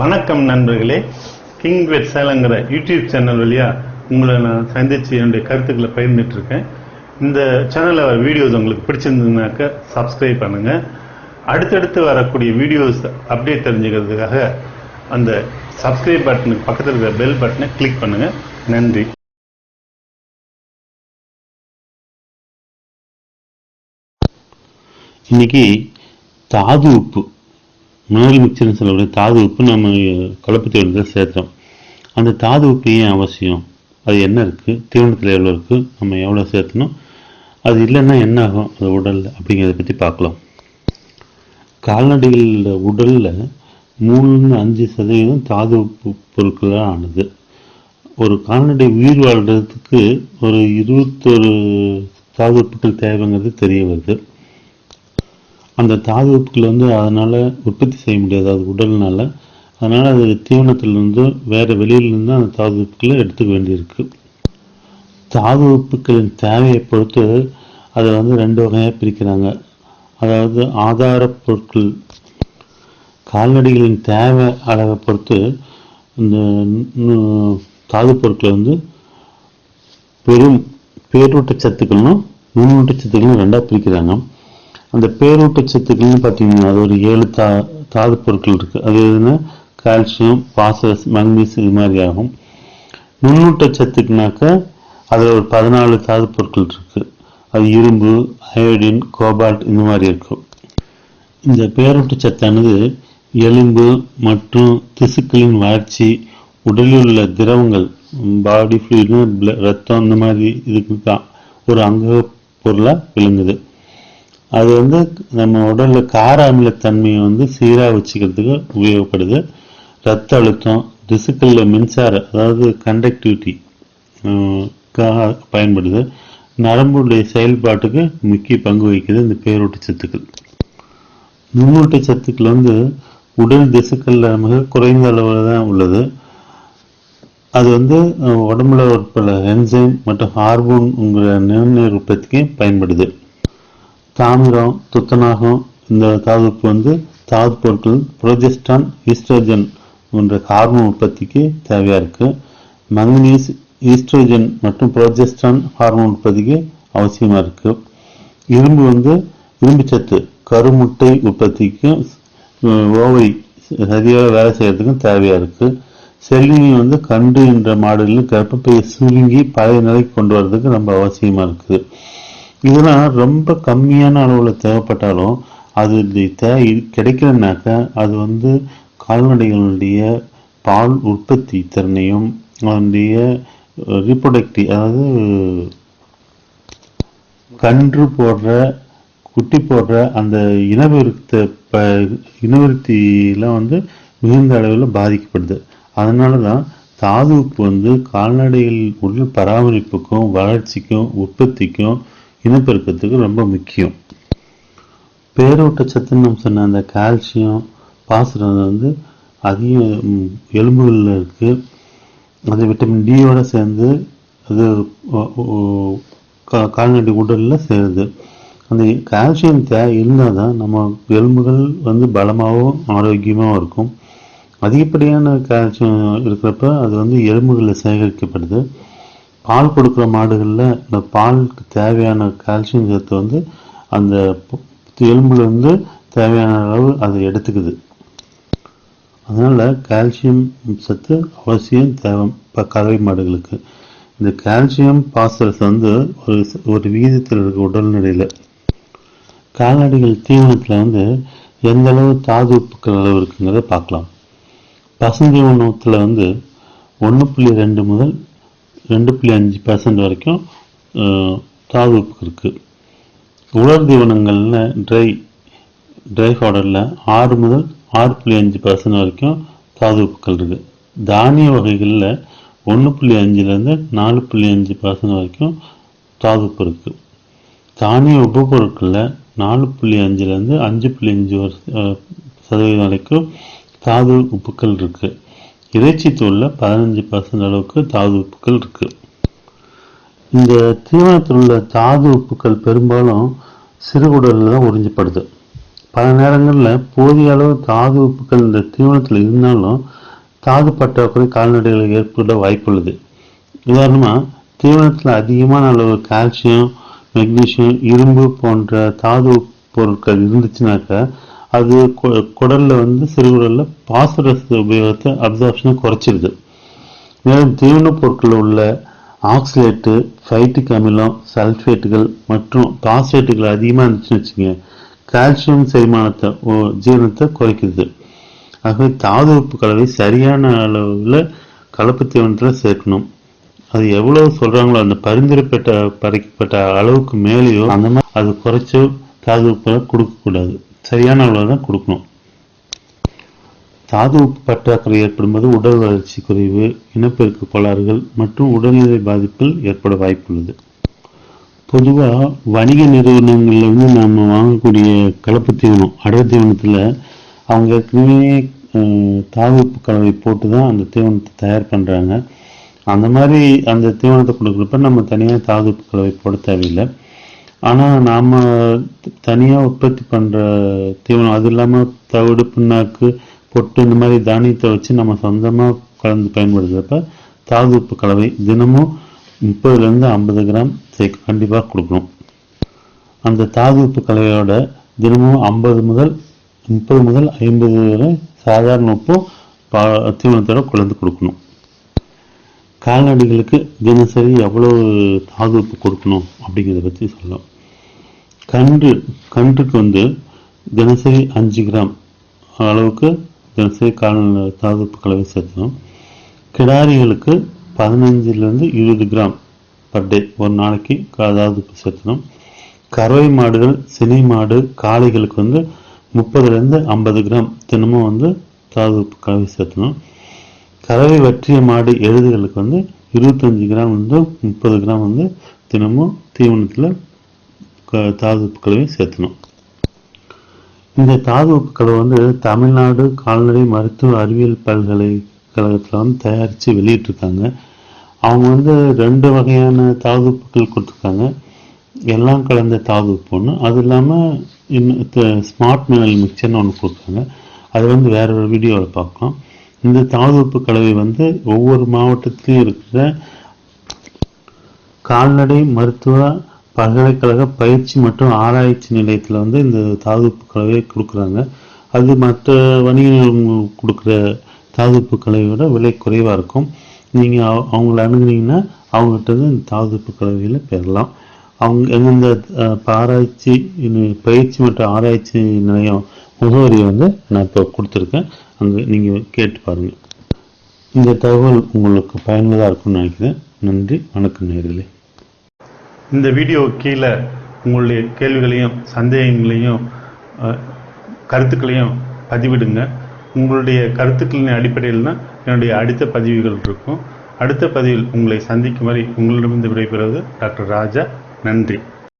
வணக்கம் நண்பர்களே. கிங் வெட் சேலங்கிற யூடியூப் சேனல் வழியாக உங்களை நான் சந்தித்து என்னுடைய கருத்துக்களை பகிர்ந்துட்டுருக்கேன். இந்த சேனலில் வீடியோஸ் உங்களுக்கு பிடிச்சிருந்ததுனாக்க சப்ஸ்கிரைப் பண்ணுங்கள் அடுத்தடுத்து வரக்கூடிய வீடியோஸ் அப்டேட் தெரிஞ்சுக்கிறதுக்காக அந்த சப்ஸ்கிரைப் பட்டனுக்கு பக்கத்தில் இருக்கிற பெல் பட்டனை கிளிக் பண்ணுங்கள் நன்றி. இன்னைக்கு தாது உப்பு. மினரல் மிக்சர்னு சொல்லக்கூடிய தாது உப்பு நம்ம கலப்பு தீவனத்தில் சேர்த்தோம் அந்த தாது உப்பு ஏன் அவசியம்? அது என்ன இருக்குது தீவனத்தில் எவ்வளோ இருக்குது நம்ம எவ்வளோ சேர்த்தணும்? அது இல்லைன்னா என்ன ஆகும்? அது உடலில் அப்படிங்கிறத பற்றி பார்க்கலாம். கால்நடைகளோட உடலில் மூணுன்னு அஞ்சு சதவீதம் தாது உப்பு பொருட்களாக ஆனது. ஒரு கால்நடை உயிர் வாழ்கிறதுக்கு ஒரு இருபத்தொரு தாது உப்புகள் தேவைங்கிறது தெரிய வருது. அந்த தாது வந்து அதனால் உற்பத்தி செய்ய முடியாது அது உடல்னால. அதனால் அது தீவனத்திலிருந்து வேறு வெளியிலிருந்து அந்த தாது எடுத்துக்க வேண்டியிருக்கு. தாது உப்புக்களின் தேவையை பொறுத்து அதை வந்து ரெண்டு வகையாக பிரிக்கிறாங்க. அதாவது ஆதார பொருட்கள் கால்நடைகளின் தேவை அளவை பொறுத்து இந்த தாது பொருட்களை வந்து பெரும் பேரூட்டச் சத்துக்கள்னும் நுண்ணூட்டச் ரெண்டாக பிரிக்கிறாங்க. அந்த பேரூட்டச் சத்துக்கள்னு பார்த்தீங்கன்னா அது ஒரு ஏழு தா தாது பொருட்கள் இருக்குது அது எதுனா கால்சியம் பாஸ்பரஸ் மங்கனீஸ் இது மாதிரி ஆகும். நுண்ணூட்டச் சத்துக்குனாக்க அதில் ஒரு பதினாலு தாது பொருட்கள் இருக்குது அது இரும்பு அயோடின் கோபால்ட் இந்த மாதிரி இருக்கும் இந்த பேரூட்டச்சத்தானது எலும்பு மற்றும் திசுக்களின் வளர்ச்சி உடலில் உள்ள திரவங்கள் பாடி ஃப்ளூயிடு ரத்தம் இந்த மாதிரி இதுக்கு தான் ஒரு அங்க பொருளாக விளங்குது. அது வந்து நம்ம உடலில் கார அமிலத்தன்மையை வந்து சீராக வச்சுக்கிறதுக்கு உபயோகப்படுது. ரத்த அழுத்தம் திசுக்களில் மின்சார அதாவது கண்டக்டிவிட்டி பயன்படுது. நரம்புடைய செயல்பாட்டுக்கு முக்கிய பங்கு வகிக்குது இந்த பேரூட்ட சத்துக்கள். நுண்ணூட்ட சத்துக்கள் வந்து உடல் திசுக்களில் மிக குறைந்த அளவில் தான் உள்ளது. அது வந்து உடம்புல உட்பட என்சைம் மற்றும் ஹார்மோன்ங்கிற நிறநீர் உற்பத்திக்கு பயன்படுது. தாமிரம் துத்தநாகம் இந்த தாதுப்பு வந்து தாது பொருட்கள் புரோஜெஸ்டான் ஈஸ்ட்ரோஜன் போன்ற ஹார்மோன் உற்பத்திக்கு தேவையாக இருக்குது மங்கனீஸ் ஈஸ்ட்ரோஜன் மற்றும் புரோஜெஸ்டான் ஹார்மோன் உற்பத்திக்கு அவசியமாக இருக்குது இரும்பு வந்து இரும்பு சத்து கருமுட்டை உற்பத்திக்கும் ஓவை சரியாக வேலை செய்கிறதுக்கும் தேவையாக இருக்குது செல்லினி வந்து கண்டு என்ற மாடலில் கர்ப்பப்பையை சுருங்கி பழைய நிலைக்கு கொண்டு வர்றதுக்கு ரொம்ப அவசியமாக இருக்குது இதெல்லாம் ரொம்ப கம்மியான அளவில் தேவைப்பட்டாலும் அது தே கிடைக்கலனாக்க அது வந்து கால்நடைகளுடைய பால் உற்பத்தி திறனையும் அதனுடைய ரீப்ரொடக்டிவ் அதாவது கன்று போடுற குட்டி போடுற அந்த இனவிருத்த ப இனவிருத்திலாம் வந்து மிகுந்த அளவில் பாதிக்கப்படுது. அதனால தான் தாது உப்பு வந்து கால்நடைகள் உடல் பராமரிப்புக்கும் வளர்ச்சிக்கும் உற்பத்திக்கும் இனப்பெருக்கத்துக்கு ரொம்ப முக்கியம். பேரோட்டச்சத்துன்னு நம்ம சொன்ன அந்த கால்சியம் பாசுரம் வந்து அதிகம் எலும்புகளில் இருக்குது அது விட்டமின் டியோட சேர்ந்து அது கா- கால்நடை உடலில் சேருது. அந்த கால்சியம் தே இருந்தால் தான் நம்ம எலும்புகள் வந்து பலமாகவும் ஆரோக்கியமாகவும் இருக்கும். அதிகப்படியான கால்சியம் இருக்கிறப்ப அது வந்து எலும்புகளில் சேகரிக்கப்படுது. பால் கொடுக்குற மாடுகளில் இந்த பாலுக்கு தேவையான கால்சியம் சத்து வந்து அந்த எலும்புலேருந்து தேவையான அளவு அதை எடுத்துக்குது. அதனால் கால்சியம் சத்து அவசியம் தேவை இப்போ கறவை மாடுகளுக்கு. இந்த கால்சியம் பாஸ்பரஸ் வந்து ஒரு ஒரு விகிதத்தில் இருக்க உடல்நிலையில். கால்நடைகள் தீவனத்தில் வந்து எந்த அளவு தாது உப்புக்கள் அளவு இருக்குங்கிறத பார்க்கலாம். பசுந்தீவனத்தில் வந்து ஒன்று புள்ளி ரெண்டு முதல் ரெண்டு புள்ளி அஞ்சு பர்சன்ட் வரைக்கும் தாழ்வு இருக்குது உலர் தீவனங்களில் ட்ரை ட்ரை பவுடரில் ஆறு முதல் ஆறு புள்ளி அஞ்சு பர்சன்ட் வரைக்கும் தாது உப்புக்கள் இருக்குது தானிய வகைகளில் ஒன்று புள்ளி அஞ்சுலேருந்து நாலு புள்ளி அஞ்சு பர்சன்ட் வரைக்கும் தாது உப்பு இருக்குது தானிய உபப்பொருட்களில் நாலு புள்ளி அஞ்சுலேருந்து அஞ்சு புள்ளி அஞ்சு சதவீதம் வரைக்கும் தாது உப்புக்கள் இருக்குது இறைச்சி தூளில் பதினஞ்சு பர்சன்ட் அளவுக்கு தாது உப்புக்கள் இருக்குது இந்த தீவனத்தில் உள்ள தாது உப்புக்கள் பெரும்பாலும் சிறுகுடலில் தான் உறிஞ்சப்படுது. பல நேரங்களில் போதிய அளவு தாது உப்புக்கள் இந்த தீவனத்தில் இருந்தாலும் தாது பற்றாக்குறை கால்நடைகளுக்கு ஏற்பட வாய்ப்புள்ளது. உதாரணமா தீவனத்தில் அதிகமான அளவு கால்சியம் மெக்னீஷியம் இரும்பு போன்ற தாது பொருட்கள் இருந்துச்சுனாக்கா அது குடல்ல வந்து சிறுகுடல்ல பாஸ்பரஸ் உபயோகத்தை அப்சார்ப்ஷனை குறைச்சிருது. மேலும் தீவன பொருட்களில் உள்ள ஆக்சிலேட்டு ஃபைட்டிக் அமிலம் சல்ஃபேட்டுகள் மற்றும் பாஸ்பேட்டுகள் அதிகமாக இருந்துச்சுன்னு வச்சுங்க கால்சியம் செரிமானத்தை ஜீரணத்தை குறைக்குது. ஆகவே தாது உப்பு கலவை சரியான அளவில் கலப்பு தீவனத்தில் சேர்க்கணும். அது எவ்வளவு சொல்றாங்களோ அந்த பரிந்துரைப்பட்ட பறிக்கப்பட்ட அளவுக்கு மேலேயோ அந்த மாதிரி அது குறைச்சோ தாது உப்புகளை கொடுக்கக்கூடாது. சரியான அளவில் தான் கொடுக்கணும். தாது பற்றாக்குறை ஏற்படும்போது உடல் வளர்ச்சி குறைவு இனப்பெருக்கு கோளாறுகள் மற்றும் உடல்நிலை பாதிப்பில் ஏற்பட வாய்ப்புள்ளது. பொதுவாக வணிக நிறுவனங்களில் வந்து நாம வாங்கக்கூடிய கலப்பு தீவனம் அடர் தீவனத்தில் அவங்க ஏற்கனவே அஹ், தாது கலவை போட்டு தான் அந்த தீவனத்தை தயார் பண்ணுறாங்க அந்த மாதிரி அந்த தீவனத்தை கொடுக்குறப்ப நம்ம தனியாக தாதுப்பு கலவை போட தேவையில்லை. ஆனால் நாம் தனியாக உற்பத்தி பண்ணுற தீவனம் அது இல்லாமல் தவிடு பின்னாக்கு பொட்டு இந்த மாதிரி தானியத்தை வச்சு நம்ம சொந்தமாக கலந்து பயன்படுத்துகிறப்ப தாது உப்பு கலவை தினமும் முப்பதுலேருந்து ஐம்பது கிராம் சேர்க்க கண்டிப்பாக கொடுக்கணும். அந்த தாது உப்பு கலவையோட தினமும் ஐம்பது முதல் முப்பது முதல் ஐம்பது வரை சாதாரண உப்பும் பா தீவனத்தோட கலந்து கொடுக்கணும். கால்நடைகளுக்கு தினசரி எவ்வளவு தாது கொடுக்கணும் அப்படிங்கிறத பற்றி சொல்லலாம் கன்று கன்றுக்கு வந்து தினசரி அஞ்சு கிராம் அளவுக்கு தினசரி கால்நடை தாதுப்பு கலவை சேர்த்தணும் கிடாரிகளுக்கு பதினஞ்சுலேருந்து இருபது கிராம் பர் டே ஒரு நாளைக்கு கா- சேர்த்தணும் கறவை மாடுகள் சினை மாடு காளைகளுக்கு வந்து முப்பதுலேருந்து ஐம்பது கிராம் தினமும் வந்து தாது கலவை சேர்த்தணும் கறவை வற்றிய மாடு எருதுகளுக்கு வந்து இருபத்தஞ்சு கிராம் வந்து முப்பது கிராம் வந்து தினமும் தீவனத்தில் க- தாது உப்பு சேர்த்தணும். இந்த தாது உப்பு வந்து தமிழ்நாடு கால்நடை மருத்துவ அறிவியல் பல்கலைக்கழகத்தில் வந்து தயாரித்து வெளியிட்டிருக்காங்க. அவங்க வந்து ரெண்டு வகையான தாது உப்புகள் கொடுத்துருக்காங்க. எல்லாம் கலந்த தாது உப்பு ஒன்று அது இல்லாமல் இன்னும் ஸ்மார்ட் மினரல் மிக்சர்னு ஒன்று கொடுக்குறாங்க அது வந்து வேற ஒரு வீடியோவில் பார்க்கலாம். இந்த தாதுப்பு கலவை வந்து ஒவ்வொரு மாவட்டத்திலையும் இருக்கிற கால்நடை மருத்துவ பல்கலைக்கழக பயிற்சி மற்றும் ஆராய்ச்சி நிலையத்தில் வந்து இந்த தாதுப்பு கலவையை கொடுக்குறாங்க. அது மற்ற வணிக நிறுவனங்கள் கொடுக்குற தாதுப்பு கலவையோட விலை குறைவாக இருக்கும். நீங்கள் அவங்கள அணுகுனீங்கன்னா அவங்ககிட்ட இருந்து இந்த தாதுப்பு கலவையில் பெறலாம். அவங்க எந்தெந்த ஆராய்ச்சி பயிற்சி மற்றும் ஆராய்ச்சி நிலையம் முகவரியை வந்து நான் இப்போ கொடுத்துருக்கேன். அங்கே நீங்கள் கேட்டு பாருங்கள் இந்த தகவல் உங்களுக்கு பயனுள்ளதாக இருக்கும்னு நினைக்கிறேன். நன்றி வணக்கம் நேர்களே இந்த வீடியோ கீழே உங்களுடைய கேள்விகளையும் சந்தேகங்களையும் கருத்துக்களையும் பதிவிடுங்க. உங்களுடைய கருத்துக்களின் அடிப்படையில் தான் என்னுடைய அடுத்த பதிவுகள் இருக்கும். அடுத்த பதிவில் உங்களை சந்திக்கும் வரை உங்களிடமிருந்து விடைபெறுவது டாக்டர் ராஜா. நன்றி.